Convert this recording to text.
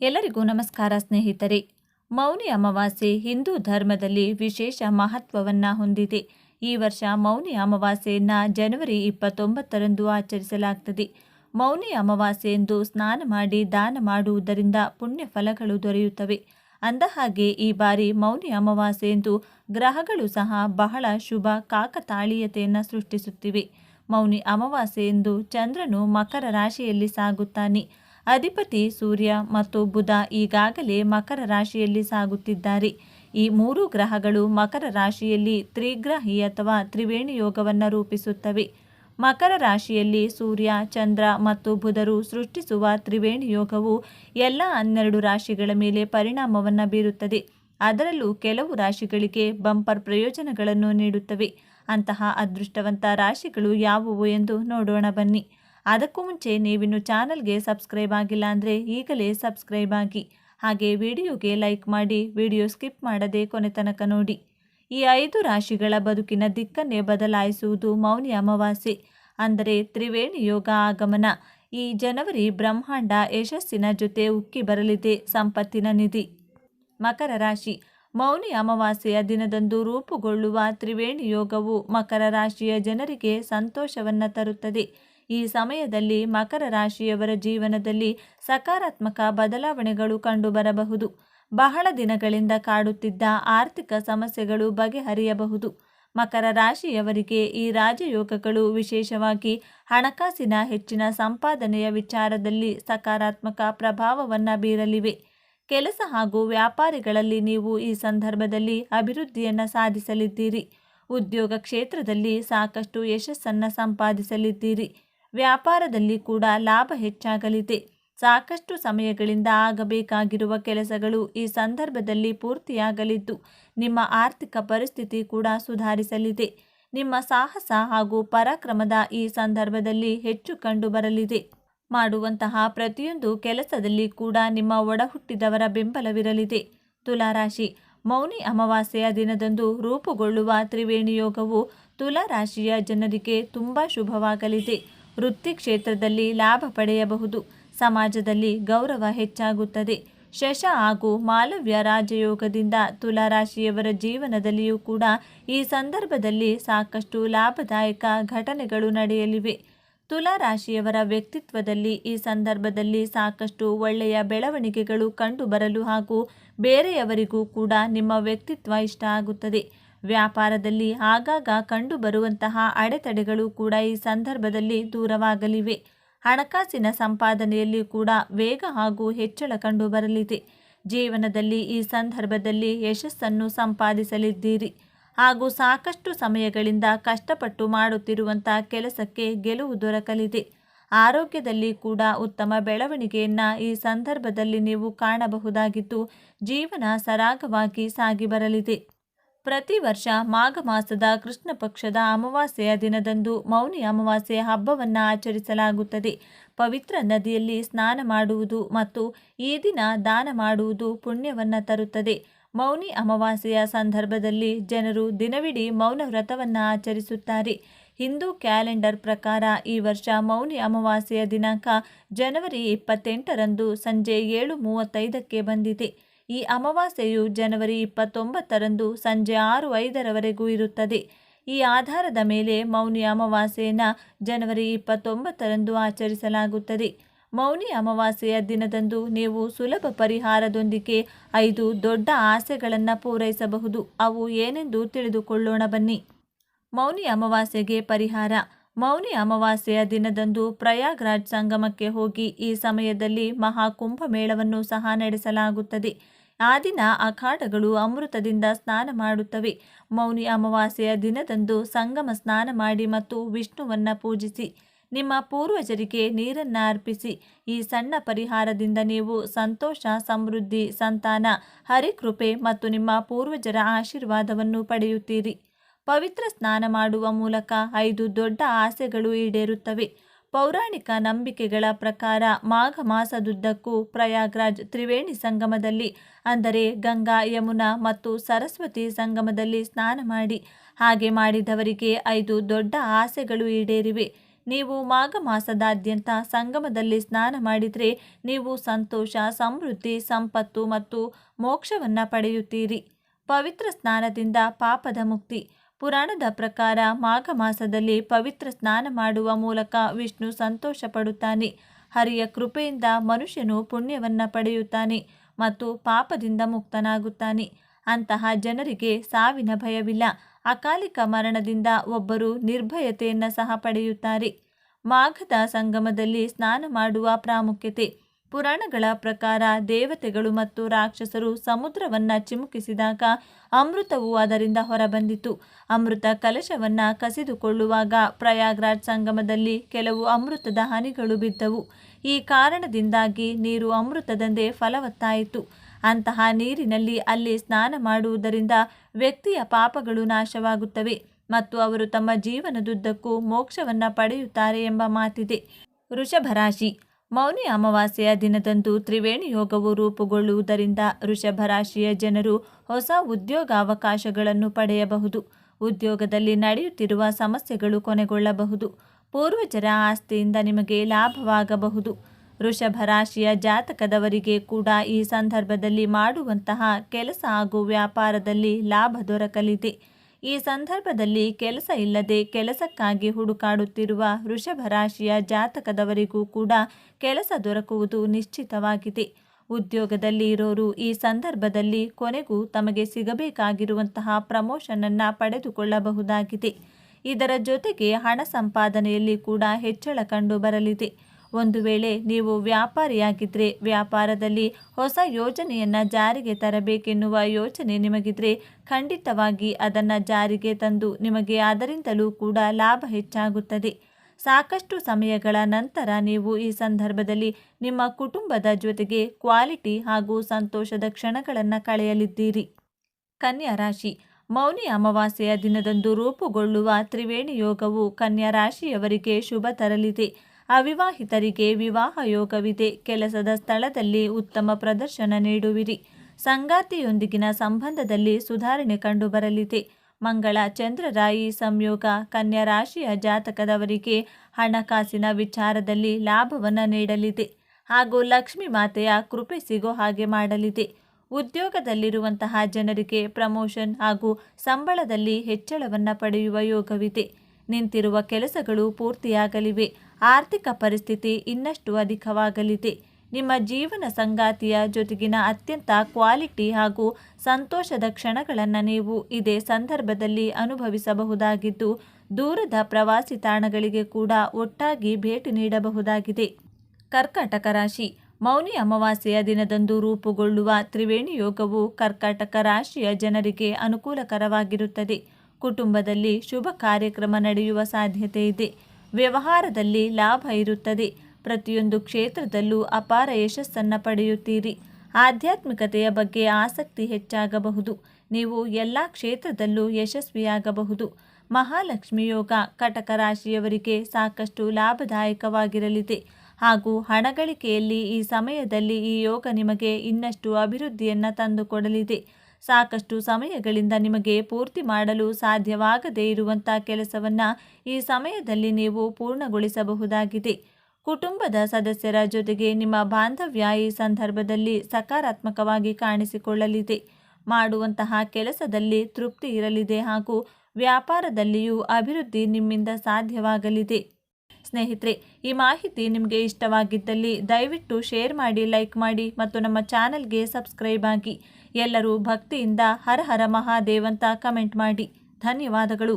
ಎಲ್ಲರಿಗೂ ನಮಸ್ಕಾರ ಸ್ನೇಹಿತರೆ. ಮೌನಿ ಅಮಾವಾಸ್ಯೆ ಹಿಂದೂ ಧರ್ಮದಲ್ಲಿ ವಿಶೇಷ ಮಹತ್ವವನ್ನು ಹೊಂದಿದೆ. ಈ ವರ್ಷ ಮೌನಿ ಅಮಾವಾಸ್ಯೆಯನ್ನು ಜನವರಿ ಇಪ್ಪತ್ತೊಂಬತ್ತರಂದು ಆಚರಿಸಲಾಗ್ತದೆ. ಮೌನಿ ಅಮಾವಾಸ್ಯೆಯಂದು ಸ್ನಾನ ಮಾಡಿ ದಾನ ಮಾಡುವುದರಿಂದ ಪುಣ್ಯ ಫಲಗಳು ದೊರೆಯುತ್ತವೆ. ಅಂದಹಾಗೆ, ಈ ಬಾರಿ ಮೌನಿ ಅಮಾವಾಸ್ಯೆಯಂದು ಗ್ರಹಗಳು ಸಹ ಬಹಳ ಶುಭ ಕಾಕತಾಳೀಯತೆಯನ್ನು ಸೃಷ್ಟಿಸುತ್ತಿವೆ. ಮೌನಿ ಅಮಾವಾಸ್ಯೆಯಂದು ಚಂದ್ರನು ಮಕರ ರಾಶಿಯಲ್ಲಿ ಸಾಗುತ್ತಾನೆ. ಅಧಿಪತಿ ಸೂರ್ಯ ಮತ್ತು ಬುಧ ಈಗಾಗಲೇ ಮಕರ ರಾಶಿಯಲ್ಲಿ ಸಾಗುತ್ತಿದ್ದಾರೆ. ಈ ಮೂರು ಗ್ರಹಗಳು ಮಕರ ರಾಶಿಯಲ್ಲಿ ತ್ರಿಗ್ರಹಿ ಅಥವಾ ತ್ರಿವೇಣಿ ಯೋಗವನ್ನು ರೂಪಿಸುತ್ತವೆ. ಮಕರ ರಾಶಿಯಲ್ಲಿ ಸೂರ್ಯ, ಚಂದ್ರ ಮತ್ತು ಬುಧರು ಸೃಷ್ಟಿಸುವ ತ್ರಿವೇಣಿ ಯೋಗವು ಎಲ್ಲ ಹನ್ನೆರಡು ರಾಶಿಗಳ ಮೇಲೆ ಪರಿಣಾಮವನ್ನು ಬೀರುತ್ತದೆ. ಅದರಲ್ಲೂ ಕೆಲವು ರಾಶಿಗಳಿಗೆ ಬಂಪರ್ ಪ್ರಯೋಜನಗಳನ್ನು ನೀಡುತ್ತವೆ. ಅಂತಹ ಅದೃಷ್ಟವಂತ ರಾಶಿಗಳು ಯಾವುವು ಎಂದು ನೋಡೋಣ ಬನ್ನಿ. ಅದಕ್ಕೂ ಮುಂಚೆ ನೀವಿನ್ನು ಚಾನಲ್ಗೆ ಸಬ್ಸ್ಕ್ರೈಬ್ ಆಗಿಲ್ಲ ಅಂದರೆ ಈಗಲೇ ಸಬ್ಸ್ಕ್ರೈಬ್ ಆಗಿ. ಹಾಗೆ ವಿಡಿಯೋಗೆ ಲೈಕ್ ಮಾಡಿ, ವಿಡಿಯೋ ಸ್ಕಿಪ್ ಮಾಡದೆ ಕೊನೆ ತನಕ ನೋಡಿ. ಈ ಐದು ರಾಶಿಗಳ ಬದುಕಿನ ದಿಕ್ಕನ್ನೇ ಬದಲಾಯಿಸುವುದು ಮೌನಿ ಅಮಾವಾಸ್ಯೆ, ಅಂದರೆ ತ್ರಿವೇಣಿ ಯೋಗ ಆಗಮನ. ಈ ಜನವರಿ ಬ್ರಹ್ಮಾಂಡ ಯಶಸ್ಸಿನ ಜೊತೆ ಉಕ್ಕಿ ಬರಲಿದೆ ಸಂಪತ್ತಿನ ನಿಧಿ. ಮಕರ ರಾಶಿ ಮೌನಿ ಅಮಾವಾಸ್ಯೆಯ ದಿನದಂದು ರೂಪುಗೊಳ್ಳುವ ತ್ರಿವೇಣಿ ಯೋಗವು ಮಕರ ರಾಶಿಯ ಜನರಿಗೆ ಸಂತೋಷವನ್ನು ತರುತ್ತದೆ. ಈ ಸಮಯದಲ್ಲಿ ಮಕರ ರಾಶಿಯವರ ಜೀವನದಲ್ಲಿ ಸಕಾರಾತ್ಮಕ ಬದಲಾವಣೆಗಳು ಕಂಡುಬರಬಹುದು. ಬಹಳ ದಿನಗಳಿಂದ ಕಾಡುತ್ತಿದ್ದ ಆರ್ಥಿಕ ಸಮಸ್ಯೆಗಳು ಬಗೆಹರಿಯಬಹುದು. ಮಕರ ರಾಶಿಯವರಿಗೆ ಈ ರಾಜಯೋಗಗಳು ವಿಶೇಷವಾಗಿ ಹಣಕಾಸಿನ ಹೆಚ್ಚಿನ ಸಂಪಾದನೆಯ ವಿಚಾರದಲ್ಲಿ ಸಕಾರಾತ್ಮಕ ಪ್ರಭಾವವನ್ನು ಬೀರಲಿವೆ. ಕೆಲಸ ಹಾಗೂ ವ್ಯಾಪಾರಿಗಳಲ್ಲಿ ನೀವು ಈ ಸಂದರ್ಭದಲ್ಲಿ ಅಭಿವೃದ್ಧಿಯನ್ನು ಸಾಧಿಸಲಿದ್ದೀರಿ. ಉದ್ಯೋಗ ಕ್ಷೇತ್ರದಲ್ಲಿ ಸಾಕಷ್ಟು ಯಶಸ್ಸನ್ನು ಸಂಪಾದಿಸಲಿದ್ದೀರಿ. ವ್ಯಾಪಾರದಲ್ಲಿ ಕೂಡ ಲಾಭ ಹೆಚ್ಚಾಗಲಿದೆ. ಸಾಕಷ್ಟು ಸಮಯಗಳಿಂದ ಆಗಬೇಕಾಗಿರುವ ಕೆಲಸಗಳು ಈ ಸಂದರ್ಭದಲ್ಲಿ ಪೂರ್ತಿಯಾಗಲಿದ್ದು, ನಿಮ್ಮ ಆರ್ಥಿಕ ಪರಿಸ್ಥಿತಿ ಕೂಡ ಸುಧಾರಿಸಲಿದೆ. ನಿಮ್ಮ ಸಾಹಸ ಹಾಗೂ ಪರಾಕ್ರಮದ ಈ ಸಂದರ್ಭದಲ್ಲಿ ಹೆಚ್ಚು ಕಂಡುಬರಲಿದೆ. ಮಾಡುವಂತಹ ಪ್ರತಿಯೊಂದು ಕೆಲಸದಲ್ಲಿ ಕೂಡ ನಿಮ್ಮ ಒಡಹುಟ್ಟಿದವರ ಬೆಂಬಲವಿರಲಿದೆ. ತುಲಾರಾಶಿ, ಮೌನಿ ಅಮಾವಾಸ್ಯೆಯ ದಿನದಂದು ರೂಪುಗೊಳ್ಳುವ ತ್ರಿವೇಣಿ ಯೋಗವು ತುಲಾರಾಶಿಯ ಜನರಿಗೆ ತುಂಬ ಶುಭವಾಗಲಿದೆ. ವೃತ್ತಿ ಕ್ಷೇತ್ರದಲ್ಲಿ ಲಾಭ ಪಡೆಯಬಹುದು. ಸಮಾಜದಲ್ಲಿ ಗೌರವ ಹೆಚ್ಚಾಗುತ್ತದೆ. ಶಶ ಹಾಗೂ ಮಾಲವ್ಯ ರಾಜಯೋಗದಿಂದ ತುಲಾರಾಶಿಯವರ ಜೀವನದಲ್ಲಿಯೂ ಕೂಡ ಈ ಸಂದರ್ಭದಲ್ಲಿ ಸಾಕಷ್ಟು ಲಾಭದಾಯಕ ಘಟನೆಗಳು ನಡೆಯಲಿವೆ. ತುಲಾರಾಶಿಯವರ ವ್ಯಕ್ತಿತ್ವದಲ್ಲಿ ಈ ಸಂದರ್ಭದಲ್ಲಿ ಸಾಕಷ್ಟು ಒಳ್ಳೆಯ ಬೆಳವಣಿಗೆಗಳು ಕಂಡುಬರಲು ಹಾಗೂ ಬೇರೆಯವರಿಗೂ ಕೂಡ ನಿಮ್ಮ ವ್ಯಕ್ತಿತ್ವ ಇಷ್ಟ ಆಗುತ್ತದೆ. ವ್ಯಾಪಾರದಲ್ಲಿ ಆಗಾಗ ಕಂಡುಬರುವಂತಹ ಅಡೆತಡೆಗಳು ಕೂಡ ಈ ಸಂದರ್ಭದಲ್ಲಿ ದೂರವಾಗಲಿವೆ. ಹಣಕಾಸಿನ ಸಂಪಾದನೆಯಲ್ಲಿ ಕೂಡ ವೇಗ ಹಾಗೂ ಹೆಚ್ಚಳ ಕಂಡುಬರಲಿದೆ. ಜೀವನದಲ್ಲಿ ಈ ಸಂದರ್ಭದಲ್ಲಿ ಯಶಸ್ಸನ್ನು ಸಂಪಾದಿಸಲಿದ್ದೀರಿ. ಹಾಗೂ ಸಾಕಷ್ಟು ಸಮಯಗಳಿಂದ ಕಷ್ಟಪಟ್ಟು ಮಾಡುತ್ತಿರುವಂಥ ಕೆಲಸಕ್ಕೆ ಗೆಲುವು ದೊರಕಲಿದೆ. ಆರೋಗ್ಯದಲ್ಲಿ ಕೂಡ ಉತ್ತಮ ಬೆಳವಣಿಗೆಯನ್ನು ಈ ಸಂದರ್ಭದಲ್ಲಿ ನೀವು ಕಾಣಬಹುದಾಗಿದ್ದು, ಜೀವನ ಸರಾಗವಾಗಿ ಸಾಗಿ ಬರಲಿದೆ. ಪ್ರತಿ ವರ್ಷ ಮಾಘ ಮಾಸದ ಕೃಷ್ಣ ಪಕ್ಷದ ಅಮಾವಾಸ್ಯೆಯ ದಿನದಂದು ಮೌನಿ ಅಮಾವಾಸ್ಯೆಯ ಹಬ್ಬವನ್ನು ಆಚರಿಸಲಾಗುತ್ತದೆ. ಪವಿತ್ರ ನದಿಯಲ್ಲಿ ಸ್ನಾನ ಮಾಡುವುದು ಮತ್ತು ಈ ದಿನ ದಾನ ಮಾಡುವುದು ಪುಣ್ಯವನ್ನು ತರುತ್ತದೆ. ಮೌನಿ ಅಮಾವಾಸ್ಯೆಯ ಸಂದರ್ಭದಲ್ಲಿ ಜನರು ದಿನವಿಡೀ ಮೌನ ವ್ರತವನ್ನು ಆಚರಿಸುತ್ತಾರೆ. ಹಿಂದೂ ಕ್ಯಾಲೆಂಡರ್ ಪ್ರಕಾರ ಈ ವರ್ಷ ಮೌನಿ ಅಮಾವಾಸ್ಯೆಯ ದಿನಾಂಕ ಜನವರಿ ಇಪ್ಪತ್ತೆಂಟರಂದು ಸಂಜೆ ಏಳು ಮೂವತ್ತೈದಕ್ಕೆ ಬಂದಿದೆ. ಈ ಅಮಾವಾಸ್ಯೆಯು ಜನವರಿ ಇಪ್ಪತ್ತೊಂಬತ್ತರಂದು ಸಂಜೆ ಆರು ಐದರವರೆಗೂ ಇರುತ್ತದೆ. ಈ ಆಧಾರದ ಮೇಲೆ ಮೌನಿ ಅಮಾವಾಸ್ಯೆಯನ್ನು ಜನವರಿ ಇಪ್ಪತ್ತೊಂಬತ್ತರಂದು ಆಚರಿಸಲಾಗುತ್ತದೆ. ಮೌನಿ ಅಮಾವಾಸ್ಯೆಯ ದಿನದಂದು ನೀವು ಸುಲಭ ಪರಿಹಾರದೊಂದಿಗೆ ಐದು ದೊಡ್ಡ ಆಸೆಗಳನ್ನು ಪೂರೈಸಬಹುದು. ಅವು ಏನೆಂದು ತಿಳಿದುಕೊಳ್ಳೋಣ ಬನ್ನಿ. ಮೌನಿ ಅಮಾವಾಸ್ಯೆಗೆ ಪರಿಹಾರ. ಮೌನಿ ಅಮಾವಾಸ್ಯೆಯ ದಿನದಂದು ಪ್ರಯಾಗ್ರಾಜ್ ಸಂಗಮಕ್ಕೆ ಹೋಗಿ ಈ ಸಮಯದಲ್ಲಿ ಮಹಾಕುಂಭ ಮೇಳವನ್ನು ಸಹ ನಡೆಸಲಾಗುತ್ತದೆ. ಆ ದಿನ ಅಖಾಡಗಳು ಅಮೃತದಿಂದ ಸ್ನಾನ ಮಾಡುತ್ತವೆ. ಮೌನಿ ಅಮಾವಾಸ್ಯೆಯ ದಿನದಂದು ಸಂಗಮ ಸ್ನಾನ ಮಾಡಿ ಮತ್ತು ವಿಷ್ಣುವನ್ನು ಪೂಜಿಸಿ, ನಿಮ್ಮ ಪೂರ್ವಜರಿಗೆ ನೀರನ್ನು ಅರ್ಪಿಸಿ. ಈ ಸಣ್ಣ ಪರಿಹಾರದಿಂದ ನೀವು ಸಂತೋಷ, ಸಮೃದ್ಧಿ, ಸಂತಾನ, ಹರಿಕೃಪೆ ಮತ್ತು ನಿಮ್ಮ ಪೂರ್ವಜರ ಆಶೀರ್ವಾದವನ್ನು ಪಡೆಯುತ್ತೀರಿ. ಪವಿತ್ರ ಸ್ನಾನ ಮಾಡುವ ಮೂಲಕ ಐದು ದೊಡ್ಡ ಆಸೆಗಳು ಈಡೇರುತ್ತವೆ. ಪೌರಾಣಿಕ ನಂಬಿಕೆಗಳ ಪ್ರಕಾರ ಮಾಘ ಮಾಸದುದ್ದಕ್ಕೂ ಪ್ರಯಾಗ್ರಾಜ್ ತ್ರಿವೇಣಿ ಸಂಗಮದಲ್ಲಿ, ಅಂದರೆ ಗಂಗಾ, ಯಮುನಾ ಮತ್ತು ಸರಸ್ವತಿ ಸಂಗಮದಲ್ಲಿ ಸ್ನಾನ ಮಾಡಿ, ಹಾಗೆ ಮಾಡಿದವರಿಗೆ ಐದು ದೊಡ್ಡ ಆಸೆಗಳು ಈಡೇರಿವೆ. ನೀವು ಮಾಘ ಮಾಸದಾದ್ಯಂತ ಸಂಗಮದಲ್ಲಿ ಸ್ನಾನ ಮಾಡಿದರೆ ನೀವು ಸಂತೋಷ, ಸಮೃದ್ಧಿ, ಸಂಪತ್ತು ಮತ್ತು ಮೋಕ್ಷವನ್ನು ಪಡೆಯುತ್ತೀರಿ. ಪವಿತ್ರ ಸ್ನಾನದಿಂದ ಪಾಪದ ಮುಕ್ತಿ. ಪುರಾಣದ ಪ್ರಕಾರ ಮಾಘ ಮಾಸದಲ್ಲಿ ಪವಿತ್ರ ಸ್ನಾನ ಮಾಡುವ ಮೂಲಕ ವಿಷ್ಣು ಸಂತೋಷ ಪಡುತ್ತಾನೆ ಹರಿಯ ಕೃಪೆಯಿಂದ ಮನುಷ್ಯನು ಪುಣ್ಯವನ್ನು ಪಡೆಯುತ್ತಾನೆ ಮತ್ತು ಪಾಪದಿಂದ ಮುಕ್ತನಾಗುತ್ತಾನೆ. ಅಂತಹ ಜನರಿಗೆ ಸಾವಿನ ಭಯವಿಲ್ಲ. ಅಕಾಲಿಕ ಮರಣದಿಂದ ಒಬ್ಬರು ನಿರ್ಭಯತೆಯನ್ನು ಸಹ ಪಡೆಯುತ್ತಾರೆ. ಮಾಘದ ಸಂಗಮದಲ್ಲಿ ಸ್ನಾನ ಮಾಡುವ ಪ್ರಾಮುಖ್ಯತೆ. ಪುರಾಣಗಳ ಪ್ರಕಾರ ದೇವತೆಗಳು ಮತ್ತು ರಾಕ್ಷಸರು ಸಮುದ್ರವನ್ನು ಚಿಮುಕಿಸಿದಾಗ ಅಮೃತವು ಅದರಿಂದ ಹೊರಬಂದಿತು. ಅಮೃತ ಕಲಶವನ್ನು ಕಸಿದುಕೊಳ್ಳುವಾಗ ಪ್ರಯಾಗ್ರಾಜ್ ಸಂಗಮದಲ್ಲಿ ಕೆಲವು ಅಮೃತದ ಹನಿಗಳು ಬಿದ್ದವು. ಈ ಕಾರಣದಿಂದಾಗಿ ನೀರು ಅಮೃತದಂತೆ ಫಲವತ್ತಾಯಿತು. ಅಂತಹ ನೀರಿನಲ್ಲಿ ಅಲ್ಲಿ ಸ್ನಾನ ಮಾಡುವುದರಿಂದ ವ್ಯಕ್ತಿಯ ಪಾಪಗಳು ನಾಶವಾಗುತ್ತವೆ ಮತ್ತು ಅವರು ತಮ್ಮ ಜೀವನದುದ್ದಕ್ಕೂ ಮೋಕ್ಷವನ್ನು ಪಡೆಯುತ್ತಾರೆ ಎಂಬ ಮಾತಿದೆ. ವೃಷಭ ರಾಶಿ ಮೌನಿ ಅಮಾವಾಸ್ಯೆಯ ದಿನದಂದು ತ್ರಿವೇಣಿ ಯೋಗವು ರೂಪುಗೊಳ್ಳುವುದರಿಂದ ವೃಷಭ ರಾಶಿಯ ಜನರು ಹೊಸ ಉದ್ಯೋಗಾವಕಾಶಗಳನ್ನು ಪಡೆಯಬಹುದು. ಉದ್ಯೋಗದಲ್ಲಿ ನಡೆಯುತ್ತಿರುವ ಸಮಸ್ಯೆಗಳು ಕೊನೆಗೊಳ್ಳಬಹುದು. ಪೂರ್ವಜರ ಆಸ್ತಿಯಿಂದ ನಿಮಗೆ ಲಾಭವಾಗಬಹುದು. ವೃಷಭ ರಾಶಿಯ ಜಾತಕದವರಿಗೆ ಕೂಡ ಈ ಸಂದರ್ಭದಲ್ಲಿ ಮಾಡುವಂತಹ ಕೆಲಸ ಹಾಗೂ ವ್ಯಾಪಾರದಲ್ಲಿ ಲಾಭ ದೊರಕಲಿದೆ. ಈ ಸಂದರ್ಭದಲ್ಲಿ ಕೆಲಸ ಇಲ್ಲದೆ ಕೆಲಸಕ್ಕಾಗಿ ಹುಡುಕಾಡುತ್ತಿರುವ ವೃಷಭ ರಾಶಿಯ ಜಾತಕದವರಿಗೂ ಕೂಡ ಕೆಲಸ ದೊರಕುವುದು ನಿಶ್ಚಿತವಾಗಿದೆ. ಉದ್ಯೋಗದಲ್ಲಿ ಇರೋರು ಈ ಸಂದರ್ಭದಲ್ಲಿ ಕೊನೆಗೂ ತಮಗೆ ಸಿಗಬೇಕಾಗಿರುವಂತಹ ಪ್ರಮೋಷನನ್ನು ಪಡೆದುಕೊಳ್ಳಬಹುದಾಗಿದೆ. ಇದರ ಜೊತೆಗೆ ಹಣ ಸಂಪಾದನೆಯಲ್ಲಿ ಕೂಡ ಹೆಚ್ಚಳ ಕಂಡು ಬರಲಿದೆ. ಒಂದು ವೇಳೆ ನೀವು ವ್ಯಾಪಾರಿಯಾಗಿದ್ದರೆ ವ್ಯಾಪಾರದಲ್ಲಿ ಹೊಸ ಯೋಜನೆಯನ್ನು ಜಾರಿಗೆ ತರಬೇಕೆನ್ನುವ ಯೋಚನೆ ನಿಮಗಿದ್ರೆ ಖಂಡಿತವಾಗಿ ಅದನ್ನು ಜಾರಿಗೆ ತಂದು ನಿಮಗೆ ಅದರಿಂದಲೂ ಕೂಡ ಲಾಭ ಹೆಚ್ಚಾಗುತ್ತದೆ. ಸಾಕಷ್ಟು ಸಮಯಗಳ ನಂತರ ನೀವು ಈ ಸಂದರ್ಭದಲ್ಲಿ ನಿಮ್ಮ ಕುಟುಂಬದ ಜೊತೆಗೆ ಕ್ವಾಲಿಟಿ ಹಾಗೂ ಸಂತೋಷದ ಕ್ಷಣಗಳನ್ನು ಕಳೆಯಲಿದ್ದೀರಿ. ಕನ್ಯಾ ರಾಶಿ. ಮೌನಿ ಅಮಾವಾಸ್ಯೆಯ ದಿನದಂದು ರೂಪುಗೊಳ್ಳುವ ತ್ರಿವೇಣಿ ಯೋಗವು ಕನ್ಯಾ ರಾಶಿಯವರಿಗೆ ಶುಭ ತರಲಿದೆ. ಅವಿವಾಹಿತರಿಗೆ ವಿವಾಹ ಯೋಗವಿದೆ. ಕೆಲಸದ ಸ್ಥಳದಲ್ಲಿ ಉತ್ತಮ ಪ್ರದರ್ಶನ ನೀಡುವಿರಿ. ಸಂಗಾತಿಯೊಂದಿಗಿನ ಸಂಬಂಧದಲ್ಲಿ ಸುಧಾರಣೆ ಕಂಡುಬರಲಿದೆ. ಮಂಗಳ ಚಂದ್ರರ ಈ ಸಂಯೋಗ ಕನ್ಯಾ ರಾಶಿಯ ಜಾತಕದವರಿಗೆ ಹಣಕಾಸಿನ ವಿಚಾರದಲ್ಲಿ ಲಾಭವನ್ನು ನೀಡಲಿದೆ. ಹಾಗೂ ಲಕ್ಷ್ಮಿ ಮಾತೆಯ ಕೃಪೆ ಸಿಗೋ ಹಾಗೆ ಮಾಡಲಿದೆ. ಉದ್ಯೋಗದಲ್ಲಿರುವಂತಹ ಜನರಿಗೆ ಪ್ರಮೋಷನ್ ಹಾಗೂ ಸಂಬಳದಲ್ಲಿ ಹೆಚ್ಚಳವನ್ನು ಪಡೆಯುವ ಯೋಗವಿದೆ. ನಿಂತಿರುವ ಕೆಲಸಗಳು ಪೂರ್ತಿಯಾಗಲಿವೆ. ಆರ್ಥಿಕ ಪರಿಸ್ಥಿತಿ ಇನ್ನಷ್ಟು ಅಧಿಕವಾಗಲಿದೆ. ನಿಮ್ಮ ಜೀವನ ಸಂಗಾತಿಯ ಜೊತೆಗಿನ ಅತ್ಯಂತ ಕ್ವಾಲಿಟಿ ಹಾಗೂ ಸಂತೋಷದ ಕ್ಷಣಗಳನ್ನು ನೀವು ಇದೇ ಸಂದರ್ಭದಲ್ಲಿ ಅನುಭವಿಸಬಹುದಾಗಿದ್ದು, ದೂರದ ಪ್ರವಾಸಿ ತಾಣಗಳಿಗೆ ಕೂಡ ಒಟ್ಟಾಗಿ ಭೇಟಿ ನೀಡಬಹುದಾಗಿದೆ. ಕರ್ಕಾಟಕ ರಾಶಿ. ಮೌನಿ ಅಮಾವಾಸ್ಯೆಯ ದಿನದಂದು ರೂಪುಗೊಳ್ಳುವ ತ್ರಿವೇಣಿ ಯೋಗವು ಕರ್ಕಾಟಕ ರಾಶಿಯ ಜನರಿಗೆ ಅನುಕೂಲಕರವಾಗಿರುತ್ತದೆ. ಕುಟುಂಬದಲ್ಲಿ ಶುಭ ಕಾರ್ಯಕ್ರಮ ನಡೆಯುವ ಸಾಧ್ಯತೆ ಇದೆ. ವ್ಯವಹಾರದಲ್ಲಿ ಲಾಭ ಇರುತ್ತದೆ. ಪ್ರತಿಯೊಂದು ಕ್ಷೇತ್ರದಲ್ಲೂ ಅಪಾರ ಯಶಸ್ಸನ್ನು ಪಡೆಯುತ್ತೀರಿ. ಆಧ್ಯಾತ್ಮಿಕತೆಯ ಬಗ್ಗೆ ಆಸಕ್ತಿ ಹೆಚ್ಚಾಗಬಹುದು. ನೀವು ಎಲ್ಲ ಕ್ಷೇತ್ರದಲ್ಲೂ ಯಶಸ್ವಿಯಾಗಬಹುದು. ಮಹಾಲಕ್ಷ್ಮಿ ಯೋಗ ಕಟಕ ರಾಶಿಯವರಿಗೆ ಸಾಕಷ್ಟು ಲಾಭದಾಯಕವಾಗಿರಲಿದೆ. ಹಾಗೂ ಹಣಗಳಿಕೆಯಲ್ಲಿ ಈ ಸಮಯದಲ್ಲಿ ಈ ಯೋಗ ನಿಮಗೆ ಇನ್ನಷ್ಟು ಅಭಿವೃದ್ಧಿಯನ್ನು ತಂದುಕೊಡಲಿದೆ. ಸಾಕಷ್ಟು ಸಮಯಗಳಿಂದ ನಿಮಗೆ ಪೂರ್ತಿ ಮಾಡಲು ಸಾಧ್ಯವಾಗದೇ ಇರುವಂಥ ಕೆಲಸವನ್ನು ಈ ಸಮಯದಲ್ಲಿ ನೀವು ಪೂರ್ಣಗೊಳಿಸಬಹುದಾಗಿದೆ. ಕುಟುಂಬದ ಸದಸ್ಯರ ಜೊತೆಗೆ ನಿಮ್ಮ ಬಾಂಧವ್ಯ ಈ ಸಂದರ್ಭದಲ್ಲಿ ಸಕಾರಾತ್ಮಕವಾಗಿ ಕಾಣಿಸಿಕೊಳ್ಳಲಿದೆ. ಮಾಡುವಂತಹ ಕೆಲಸದಲ್ಲಿ ತೃಪ್ತಿ ಇರಲಿದೆ ಹಾಗೂ ವ್ಯಾಪಾರದಲ್ಲಿಯೂ ಅಭಿವೃದ್ಧಿ ನಿಮ್ಮಿಂದ ಸಾಧ್ಯವಾಗಲಿದೆ. ಸ್ನೇಹಿತರೆ, ಈ ಮಾಹಿತಿ ನಿಮಗೆ ಇಷ್ಟವಾಗಿದ್ದಲ್ಲಿ ದಯವಿಟ್ಟು ಶೇರ್ ಮಾಡಿ, ಲೈಕ್ ಮಾಡಿ ಮತ್ತು ನಮ್ಮ ಚಾನಲ್ಗೆ ಸಬ್ಸ್ಕ್ರೈಬ್ ಆಗಿ. ಎಲ್ಲರೂ ಭಕ್ತಿಯಿಂದ ಹರ ಹರ ಮಹಾದೇವಂತ ಕಮೆಂಟ್ ಮಾಡಿ. ಧನ್ಯವಾದಗಳು.